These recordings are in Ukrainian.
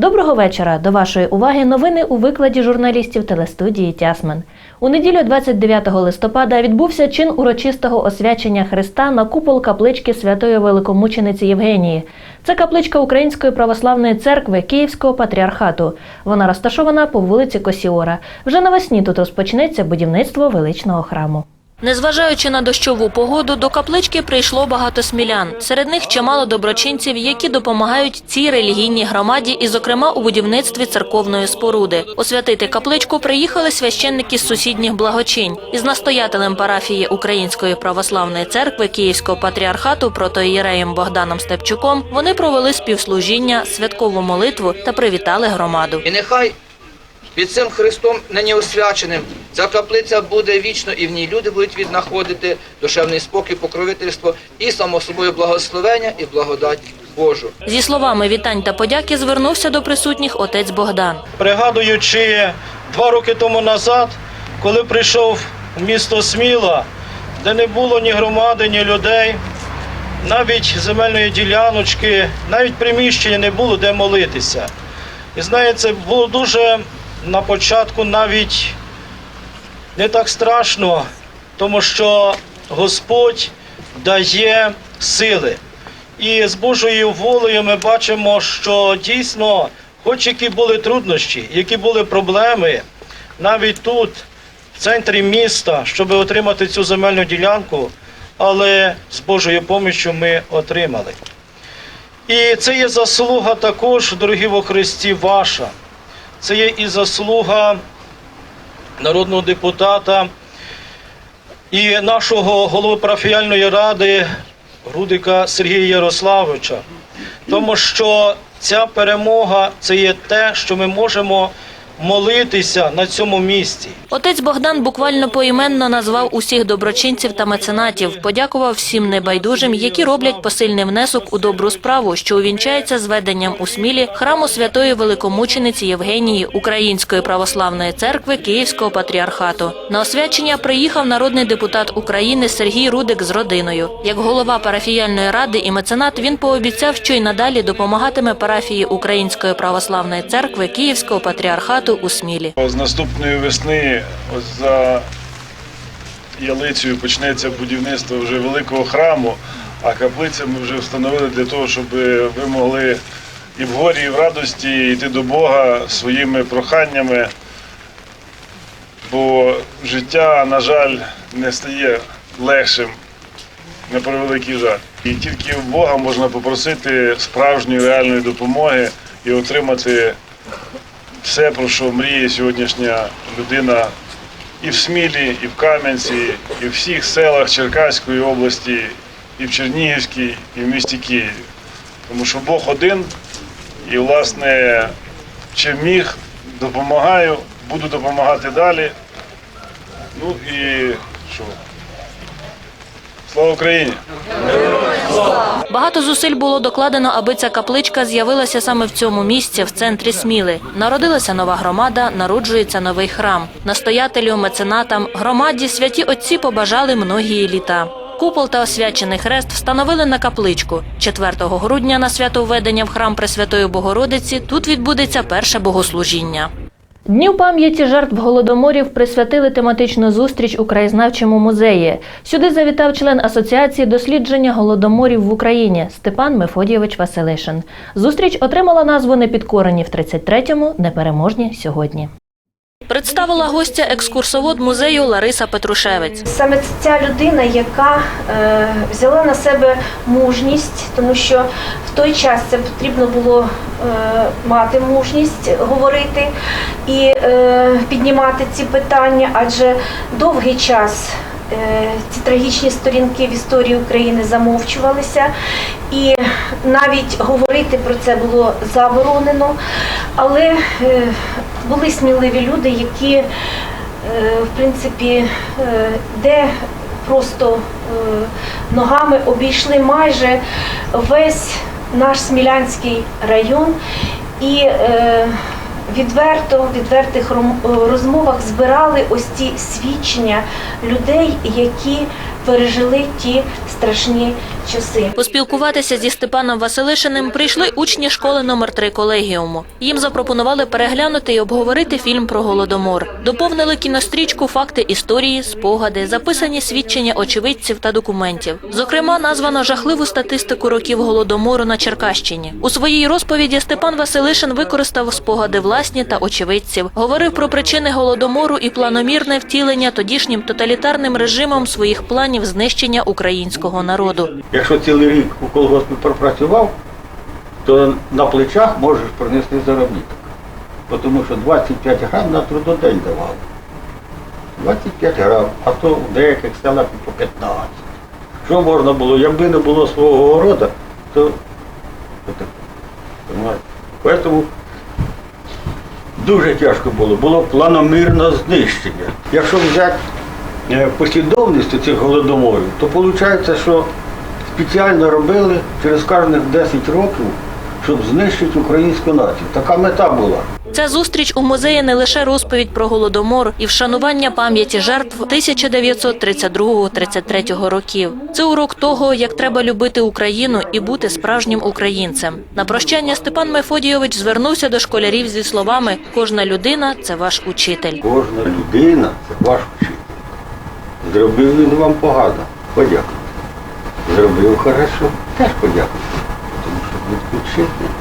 Доброго вечора. До вашої уваги новини у викладі журналістів телестудії Тясмен. У неділю 29 листопада відбувся чин урочистого освячення Христа на купол каплички святої великомучениці Євгенії. Це капличка Української православної церкви Київського патріархату. Вона розташована по вулиці Косіора. Вже навесні тут розпочнеться будівництво величного храму. Незважаючи на дощову погоду, до каплички прийшло багато смілян. Серед них чимало доброчинців, які допомагають цій релігійній громаді, і, зокрема, у будівництві церковної споруди. Освятити капличку приїхали священники з сусідніх благочинь. Із настоятелем парафії Української православної церкви Київського патріархату протоієреєм Богданом Степчуком вони провели співслужіння, святкову молитву та привітали громаду. І нехай під цим Христом нині освяченим ця каплиця буде вічно, і в ній люди будуть віднаходити душевний спокій, покровительство і само собою благословення і благодать Божу. Зі словами вітань та подяки звернувся до присутніх отець Богдан. пригадуючи два роки тому назад, коли прийшов в місто Сміла, де не було ні громади, ні людей, навіть земельної діляночки, навіть приміщення не було де молитися. І знаєте, було дуже на початку навіть не так страшно, тому що Господь дає сили. І з Божою волею ми бачимо, що дійсно, хоч які були труднощі, які були проблеми, навіть тут, в центрі міста, щоб отримати цю земельну ділянку, але з Божою поміччю ми отримали. І це є заслуга також, дорогі во Христі, ваша. Це є і заслуга народного депутата і нашого голови парафіяльної ради Рудика Сергія Ярославовича. Тому що ця перемога це є те, що ми можемо молитися на цьому місці. Отець Богдан буквально поіменно назвав усіх доброчинців та меценатів, подякував всім небайдужим, які роблять посильний внесок у добру справу, що увінчається зведенням у Смілі храму святої великомучениці Євгенії Української православної церкви Київського патріархату. На освячення приїхав народний депутат України Сергій Рудик з родиною. Як голова парафіяльної ради і меценат він пообіцяв, що й надалі допомагатиме парафії Української православної церкви Київського патріархату у Смілі. З наступної весни за ялицею почнеться будівництво вже великого храму, а каплиця ми вже встановили для того, щоб ви могли і в горі, і в радості йти до Бога своїми проханнями. Бо життя, на жаль, не стає легшим, на превеликий жаль. І тільки в Бога можна попросити справжньої реальної допомоги і отримати все, про що мріє сьогоднішня людина і в Смілі, і в Кам'янці, і в всіх селах Черкаської області, і в Чернігівській, і в місті Києві. Тому що Бог один, і, власне, чим міг, допомагаю, буду допомагати далі. Ну і що? Слава Україні! Багато зусиль було докладено, аби ця капличка з'явилася саме в цьому місці, в центрі Сміли. Народилася нова громада, народжується новий храм. Настоятелю, меценатам, громаді святі отці побажали многії літа. Купол та освячений хрест встановили на капличку. 4 грудня на свято введення в храм Пресвятої Богородиці тут відбудеться перше богослужіння. Дню пам'яті жертв голодоморів присвятили тематичну зустріч у краєзнавчому музеї. Сюди завітав член асоціації дослідження голодоморів в Україні Степан Мефодійович Василишин. Зустріч отримала назву Непідкорені в 33-му, непереможні сьогодні. Представила гостя екскурсовод музею Лариса Петрушевець. Саме ця людина, яка е, взяла на себе мужність, тому що в той час це потрібно було е, мати мужність говорити і е, піднімати ці питання, адже довгий час. е, Ці трагічні сторінки в історії України замовчувалися, і навіть говорити про це було заборонено. Але е, були сміливі люди, які е, в принципі, е, де просто ногами обійшли майже весь наш Смілянський район і відверто, в відвертих розмовах збирали ось ці свідчення людей, які пережили ті страшні часи. Поспілкуватися зі Степаном Василишиним прийшли учні школи номер 3 колегіуму. Їм запропонували переглянути і обговорити фільм про голодомор. Доповнили кінострічку факти історії, спогади, записані свідчення очевидців та документів. Зокрема, названо жахливу статистику років голодомору на Черкащині. У своїй розповіді Степан Василишин використав спогади власні та очевидців, говорив про причини голодомору і планомірне втілення тодішнім тоталітарним режимом своїх планів знищення українського народу. Якщо цілий рік у колгоспі пропрацював, то на плечах можеш принести заробіток. Тому що 25 грам на трудодень давали. 25 грам, а то в деяких селах по 15. Що можна було? Якби не було свого города, то. Тому дуже тяжко було. Було планомірне знищення. Якщо взяти е, послідовність цих голодоморів, то виходить, що спеціально робили через кожних 10 років, щоб знищити українську націю. Така мета була. Ця зустріч у музеї не лише розповідь про голодомор і вшанування пам'яті жертв 1932-33 років. Це урок того, як треба любити Україну і бути справжнім українцем. На прощання Степан Мефодійович звернувся до школярів зі словами: кожна людина це ваш учитель. Кожна людина це ваш вчитель. Зробив він вам погано, подякуйте. Зробив хорошо, теж подякуйте. Тому що вчитель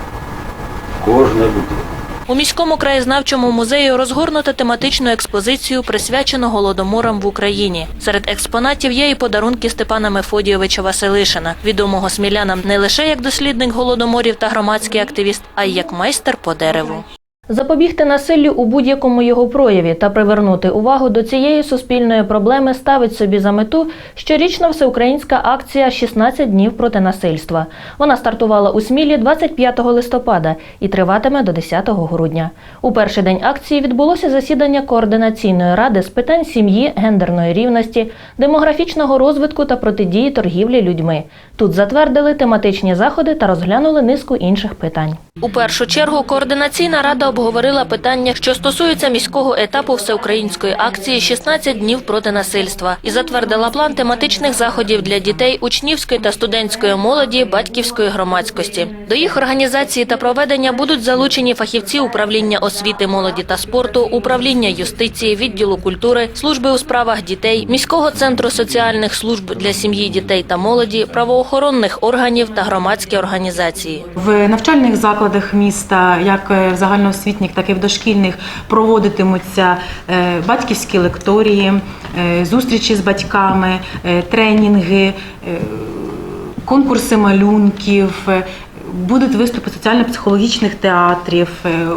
кожна людина. У міському краєзнавчому музеї розгорнуто тематичну експозицію, присвячену голодоморам в Україні. Серед експонатів є і подарунки Степана Мефодійовича Василишина, відомого смілянам не лише як дослідник голодоморів та громадський активіст, а й як майстер по дереву. Запобігти насиллю у будь-якому його прояві та привернути увагу до цієї суспільної проблеми ставить собі за мету щорічна всеукраїнська акція «16 днів проти насильства. Вона стартувала у Смілі 25 листопада і триватиме до 10 грудня. У перший день акції відбулося засідання координаційної ради з питань сім'ї, гендерної рівності, демографічного розвитку та протидії торгівлі людьми. Тут затвердили тематичні заходи та розглянули низку інших питань. У першу чергу координаційна рада обговорила питання, що стосуються міського етапу всеукраїнської акції «16 днів проти насильства і затвердила план тематичних заходів для дітей, учнівської та студентської молоді, батьківської громадськості. До їх організації та проведення будуть залучені фахівці управління освіти, молоді та спорту, управління юстиції, відділу культури, служби у справах дітей, міського центру соціальних служб для сім'ї, дітей та молоді, правоохоронних органів та громадські організації. В навчальних закладах міста, як е, в загальноосвітніх, так і в дошкільних, проводитимуться е, батьківські лекторії, е, зустрічі з батьками, тренінги, конкурси малюнків. Будуть виступи соціально-психологічних театрів, е,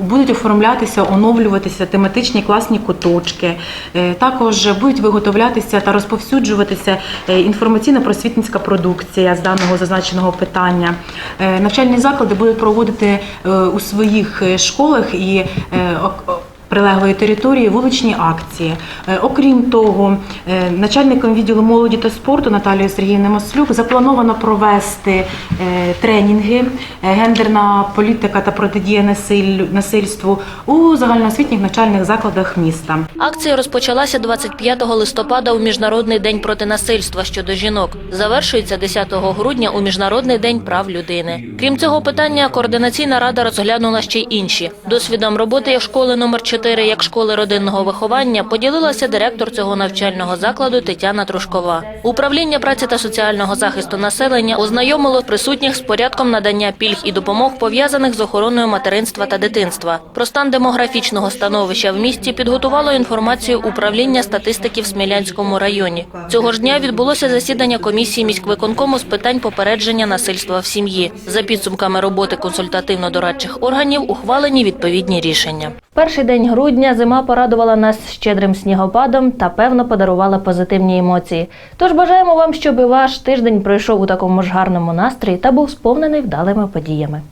будуть оформлятися, оновлюватися тематичні класні куточки. Е, Також будуть виготовлятися та розповсюджуватися е, інформаційно-просвітницька продукція з даного зазначеного питання. Навчальні заклади будуть проводити у своїх школах і прилеглої території вуличні акції. Е, Окрім того, е, начальником відділу молоді та спорту Наталією Сергіївною Маслюк заплановано провести е, тренінги гендерна політика та протидія насиллю- насильству у загальноосвітніх навчальних закладах міста. Акція розпочалася 25 листопада у Міжнародний день проти насильства щодо жінок. Завершується 10 грудня у Міжнародний день прав людини. Крім цього питання, координаційна рада розглянула ще й інші. Досвідом роботи школи номер 4 як школи родинного виховання поділилася директор цього навчального закладу Тетяна Трушкова. Управління праці та соціального захисту населення ознайомило присутніх з порядком надання пільг і допомог пов'язаних з охороною материнства та дитинства. Про стан демографічного становища в місті підготувало інформацію управління статистики в Смілянському районі. Цього ж дня відбулося засідання комісії міськвиконкому з питань попередження насильства в сім'ї. За підсумками роботи консультативно-дорадчих органів ухвалені відповідні рішення. Перший день грудня зима порадувала нас щедрим снігопадом та певно подарувала позитивні емоції. Тож бажаємо вам, щоб ваш тиждень пройшов у такому ж гарному настрої та був сповнений вдалими подіями.